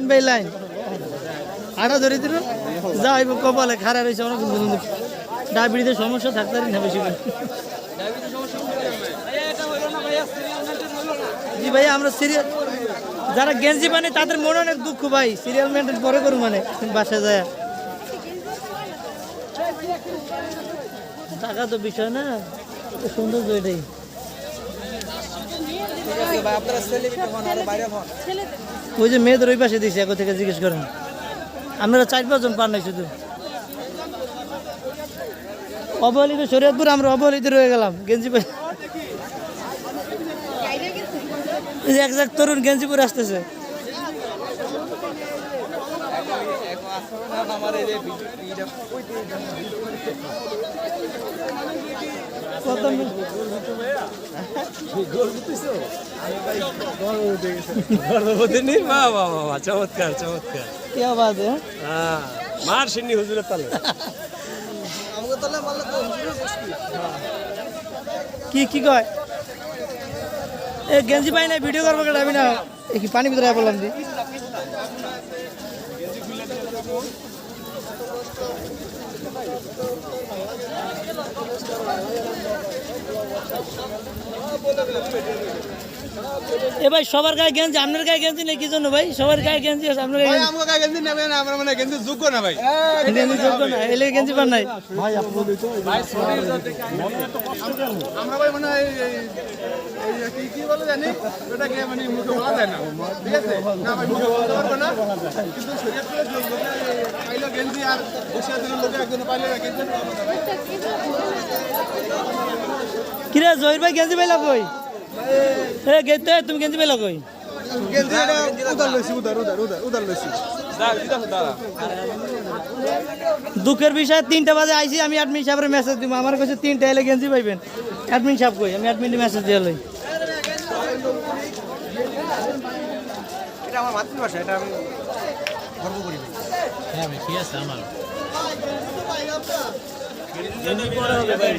Line by line. আটা ধরে দিল। যাইব কপালে, খারাপ হয়েছে, অনেক ডায়াবেটিসের সমস্যা থাকতে পারি না বেশি। জি ভাই, আমরা সিরিয়াল যারা গেঞ্জি বানে, তাদের মনে অনেক দুঃখ ভাই। সিরিয়াল মেনটেন পরে করু মানে বাসায় যায়। টাকা তো বিষয় না সুন্দর এটাই। ওই যে মেয়েদের ওই পাশে দিয়েছে এখন থেকে জিজ্ঞেস করেন। আপনারা চার পাঁচজন পান নাই শুধু। অবহেলিত শরীয়তপুর, আমরা অবহেলিত রয়ে গেলাম গেঞ্জি এক এক তরুণ গেঞ্জিপুর আসতেছে। কত মি- গর্ভবতী নেই বাহ বাহ বাহ চমৎকার চমৎকার। কি আওয়াজ হ্যাঁ মার সিন্নি হুজুরের তালে। কি কি কয়? এ গেঞ্জি পাই না ভিডিও করব কেটে আমি না কি পানি ভিতরে বললাম দি এ ভাই সবার গায়ে গেঞ্জি আপনার গায়ে গেঞ্জি নেই কি জন্য ভাই? সবার গায়ে গেঞ্জি আছে আপনার গায়ে আমাকে গায়ে গেঞ্জি নেবে না আমরা মানে গেঞ্জি যোগ্য না ভাই। গেঞ্জি যোগ্য না এলে গেঞ্জি পান নাই। আমরা ভাই মানে এই- এই- এই কি কি বলে জানি ওটাকে মানে মুখে বলা যায় না। ঠিক আছে? না ভাই মুখে বলতে পারব না। কিন্তু শরীর পাইলো গেঞ্জি আর লোকে একজন পাইলো না গেঞ্জি। কিরে জহির ভাই গেঞ্জি পাইলা কই? এ গেতে তুমি গেঞ্জি পাইলা কই? গেঞ্জি এটা উদার লইছি উদার উদার উদার উদার লইছি। দুঃখের বিষয় তিনটা বাজে আইসি আমি অ্যাডমিন সাহেবের মেসেজ দিব। আমার কাছে তিনটা এলে গেঞ্জি পাইবেন। অ্যাডমিন সাহেব কই? আমি অ্যাডমিন মেসেজ দিয়ে লই এটা আমার মাতৃভাষা এটা আমি গর্ব করি। ভাই।